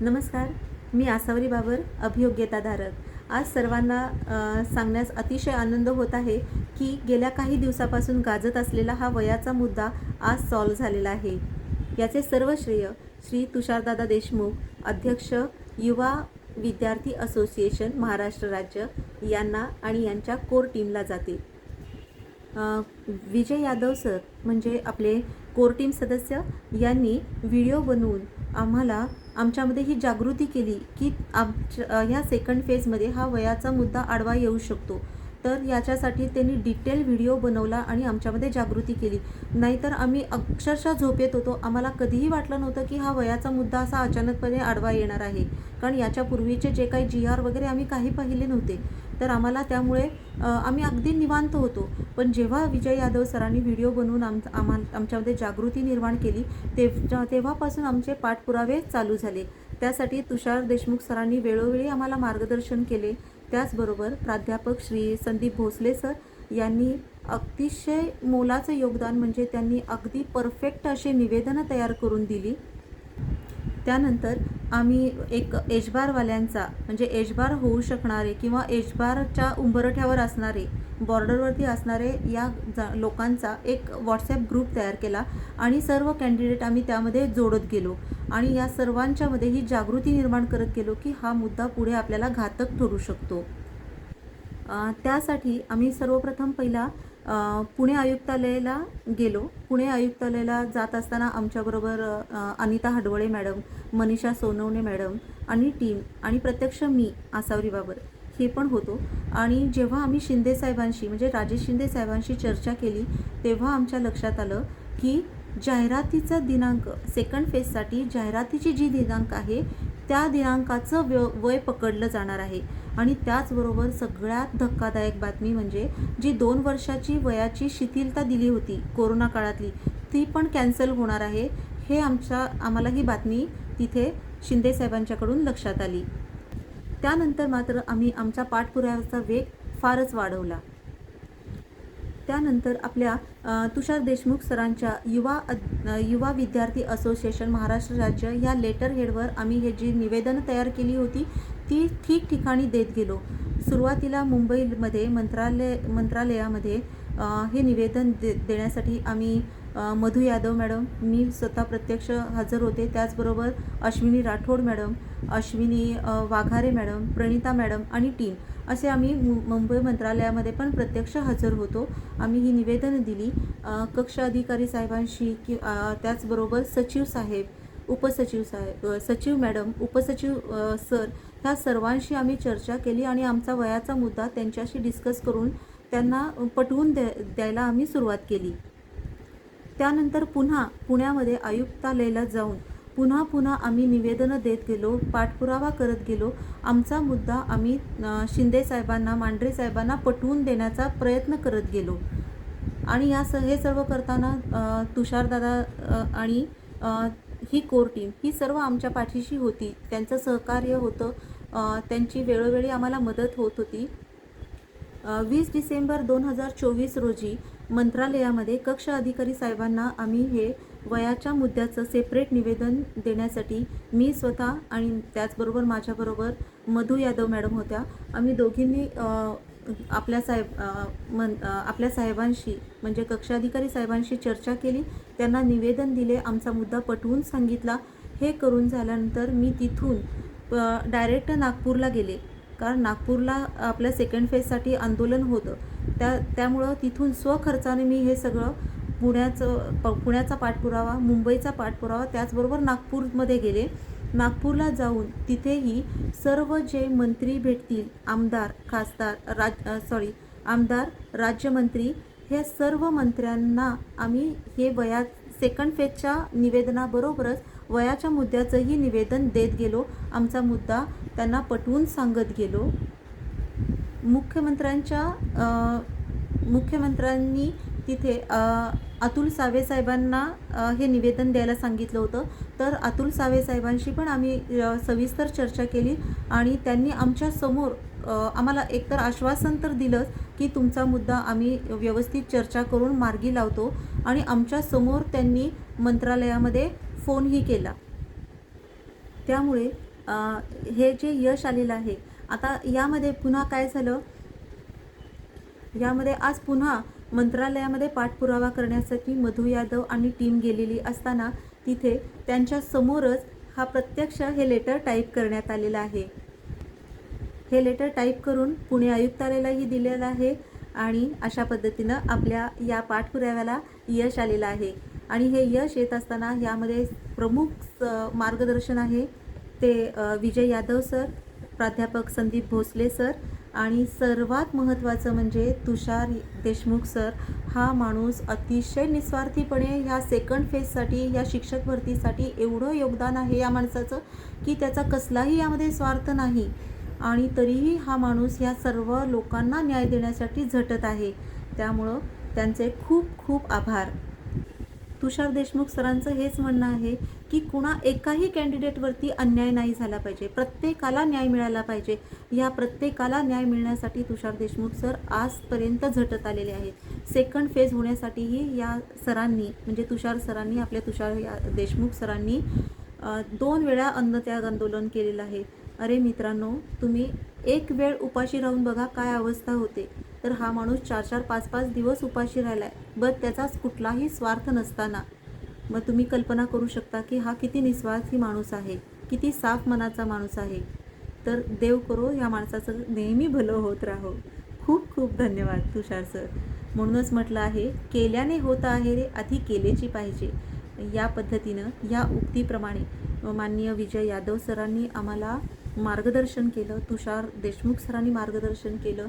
नमस्कार मी आसावरी बाबर अभियोग्यताधारक. आज सर्वांना सांगण्यास अतिशय आनंद होत आहे की गेल्या काही दिवसापासून गाजत असलेला हा वयाचा मुद्दा आज सॉल्व झालेला आहे. याचे सर्व श्रेय श्री तुषारदादा देशमुख अध्यक्ष युवा विद्यार्थी असोसिएशन महाराष्ट्र राज्य यांना आणि यांच्या कोर टीमला जाते. विजय यादव सर म्हणजे आपले कोर टीम सदस्य यांनी व्हिडिओ बनवून आम्हाला आमच्यामध्ये ही जागृती केली की आमच्या ह्या सेकंड फेजमध्ये हा वयाचा मुद्दा आडवा येऊ शकतो. तर याच्यासाठी त्यांनी डिटेल व्हिडिओ बनवला आणि आमच्यामध्ये जागृती केली. नाहीतर आम्ही अक्षरशः झोपेत होतो. आम्हाला कधीही वाटलं नव्हतं की हा वयाचा मुद्दा असा अचानकपणे आडवा येणार आहे. कारण याच्या पूर्वीचे जे काही जी आर वगैरे आम्ही काही पाहिले नव्हते. तर आम्हाला त्यामुळे आम्ही अगदी निवांत होतो. पण जेव्हा विजय यादव सरांनी व्हिडिओ बनवून आम आम्हा आमच्यामध्ये जागृती निर्माण केली तेव्हा तेव्हापासून आमचे पाठपुरावे चालू झाले. त्यासाठी तुषार देशमुख सरांनी वेळोवेळी आम्हाला मार्गदर्शन केले. त्याचबरोबर प्राध्यापक श्री संदीप भोसले सर यांनी अतिशय मोलाचं योगदान म्हणजे त्यांनी अगदी परफेक्ट असे निवेदनं तयार करून दिली. त्यानंतर आम्ही एक एजबारवाल्यांचा म्हणजे एजबार होऊ शकणारे किंवा एजबारच्या उंबरठ्यावर असणारे बॉर्डरवरती असणारे या जा लोकांचा एक व्हॉट्सॲप ग्रुप तयार केला आणि सर्व कॅन्डिडेट आम्ही त्यामध्ये जोडत गेलो आणि या सर्वांच्यामध्ये ही जागृती निर्माण करत गेलो की हा मुद्दा पुढे आपल्याला घातक ठरू शकतो. त्यासाठी आम्ही सर्वप्रथम पहिला पुणे आयुक्तालयाला गेलो. पुणे आयुक्तालयाला जात असताना आमच्याबरोबर अनिता हडवळे मॅडम मनीषा सोनवणे मॅडम आणि टीम आणि प्रत्यक्ष मी आसावरी बाबर हे पण होतो. आणि जेव्हा आम्ही शिंदे साहेबांशी म्हणजे राजेश शिंदे साहेबांशी चर्चा केली तेव्हा आमच्या लक्षात आलं की जाहिरातीचा दिनांक सेकंड फेजसाठी जाहिरातीची जी दिनांक आहे त्या दिनांकाचं व्य वय पकडलं जाणार आहे. आणि त्याचबरोबर सगळ्यात धक्कादायक बातमी म्हणजे जी दोन वर्षाची वयाची शिथिलता दिली होती कोरोना काळातली ती पण कॅन्सल होणार आहे. हे आमच्या आम्हाला ही बातमी तिथे शिंदे साहेबांच्याकडून लक्षात आली. त्यानंतर मात्र आम्ही आमच्या पाठपुराव्याचा वेग फारच वाढवला. त्यानंतर आपल्या तुषार देशमुख सरांच्या युवा युवा विद्यार्थी असोसिएशन महाराष्ट्र राज्य या लेटर हेडवर आम्ही हे जी निवेदनं तयार केली होती ती ठिकठिकाणी देत गेलो. सुरुवातीला मुंबईमध्ये मंत्रालय मंत्रालयामध्ये हे निवेदन दे देण्यासाठी आम्ही मधू यादव मॅडम मी स्वतः प्रत्यक्ष हजर होते. त्याचबरोबर Ashwini Rathod madam Ashwini Waghare madam Pranita madam आणि टीम असे आम्ही मु मुंबई मंत्रालयामध्ये पण प्रत्यक्ष हजर होतो. आम्ही ही निवेदनं दिली कक्ष अधिकारी साहेबांशी कि त्याचबरोबर सचिव साहेब उपसचिव साहेब सचिव मॅडम उपसचिव सर ह्या सर्वांशी आम्ही चर्चा केली आणि आमचा वयाचा मुद्दा त्यांच्याशी डिस्कस करून त्यांना पटवून द्या द्यायला आम्ही सुरुवात केली. त्यानंतर पुन्हा पुण्यामध्ये आयुक्तालयाला जाऊन पुन्हा पुन्हा आम्ही निवेदनं देत गेलो पाठपुरावा करत गेलो. आमचा मुद्दा आम्ही शिंदे साहेबांना मांढरे साहेबांना पटवून देण्याचा प्रयत्न करत गेलो. आणि या स हे सर्व करताना तुषारदादा आणि ही कोर टीम ही सर्व आमच्या पाठीशी होती. त्यांचं सहकार्य होतं. त्यांची वेळोवेळी आम्हाला मदत होत होती. वीस डिसेंबर दोन हजार चोवीस रोजी मंत्रालयामध्ये कक्ष अधिकारी साहेबांना आम्ही हे वयाच्या मुद्द्याचं सेपरेट निवेदन देण्यासाठी मी स्वतः आणि त्याचबरोबर माझ्याबरोबर मधू यादव मॅडम होत्या. आम्ही दोघींनी आपल्या साहेब मन आपल्या साहेबांशी म्हणजे कक्षाधिकारी साहेबांशी चर्चा केली. त्यांना निवेदन दिले आमचा मुद्दा पटवून सांगितला. हे करून झाल्यानंतर मी तिथून डायरेक्ट नागपूरला गेले. कारण नागपूरला आपल्या सेकंड फेजसाठी आंदोलन होतं. त्या त्यामुळं तिथून स्वखर्चाने मी हे सगळं पुण्याचं प पुण्याचा पाठपुरावा मुंबईचा पाठपुरावा त्याचबरोबर नागपूरमध्ये गेले. नागपूरला जाऊन तिथेही सर्व जे मंत्री भेटतील आमदार खासदार राज सॉरी आमदार राज्यमंत्री हे सर्व मंत्र्यांना आम्ही हे वया सेकंड फेजच्या निवेदनाबरोबरच वयाच्या मुद्द्याचंही निवेदन देत गेलो. आमचा मुद्दा त्यांना पटवून सांगत गेलो. मुख्यमंत्र्यांच्या मुख्यमंत्र्यांनी तिथे अतुल सावे साहेबांना हे निवेदन द्यायला सांगितलं होतं. तर अतुल सावे साहेबांशी पण आम्ही सविस्तर चर्चा केली आणि त्यांनी आमच्यासमोर आम्हाला एकतर आश्वासन तर दिलंच की तुमचा मुद्दा आम्ही व्यवस्थित चर्चा करून मार्गी लावतो आणि आमच्यासमोर त्यांनी मंत्रालयामध्ये फोनही केला. त्यामुळे हे जे यश आलेलं आहे आता यामध्ये पुन्हा काय झालं? यामध्ये आज पुन्हा मंत्रालयामध्ये पाठपुरावा करण्यासाठी मधू यादव आणि टीम गेलेली असताना तिथे त्यांच्या समोरच हा प्रत्यक्ष हे लेटर टाईप करण्यात आलेलं आहे. हे लेटर टाईप करून पुणे आयुक्तालयालाही दिलेलं आहे आणि अशा पद्धतीनं आपल्या या पाठपुराव्याला यश आलेलं आहे. आणि हे यश येत असताना यामध्ये प्रमुख मार्गदर्शन आहे ते विजय यादव सर प्राध्यापक संदीप भोसले सर आणि सर्वात महत्त्वाचं म्हणजे तुषार देशमुख सर हा माणूस अतिशय निस्वार्थीपणे ह्या सेकंड फेजसाठी या शिक्षक भरतीसाठी एवढं योगदान आहे या माणसाचं की त्याचा कसलाही यामध्ये स्वार्थ नाही. आणि तरीही हा माणूस या सर्व लोकांना न्याय देण्यासाठी झटत आहे. त्यामुळं त्यांचे खूप खूप आभार. तुषार देशमुख सरांचं हेच म्हणणं आहे की कुणा एकाही कॅन्डिडेटवरती अन्याय नाही झाला पाहिजे. प्रत्येकाला न्याय मिळाला पाहिजे. या प्रत्येकाला न्याय मिळण्यासाठी तुषार देशमुख सर आजपर्यंत झटत आलेले आहेत. सेकंड फेज होण्यासाठीही या सरांनी म्हणजे तुषार सरांनी आपल्या तुषार या देशमुख सरांनी दोन वेळा अन्नत्याग आंदोलन केलेलं आहे. अरे मित्रांनो तुम्ही एक वेळ उपाशी राहून बघा काय अवस्था होते. तर हा माणूस चार चार पाच पाच दिवस उपाशी राहिला आहे बट त्याचाच कुठलाही स्वार्थ नसताना. मग तुम्ही कल्पना करू शकता की हा किती निस्वार्थी माणूस आहे किती साफ मनाचा माणूस आहे. तर देव करो या माणसाचं नेहमी भलं होत राहो. खूप खूप धन्यवाद तुषार सर. म्हणूनच म्हटलं आहे केल्याने होत आहे रे आधी केलेची पाहिजे. या पद्धतीनं या उक्तीप्रमाणे माननीय विजय यादव सरांनी आम्हाला मार्गदर्शन केलं तुषार देशमुख सरांनी मार्गदर्शन केलं.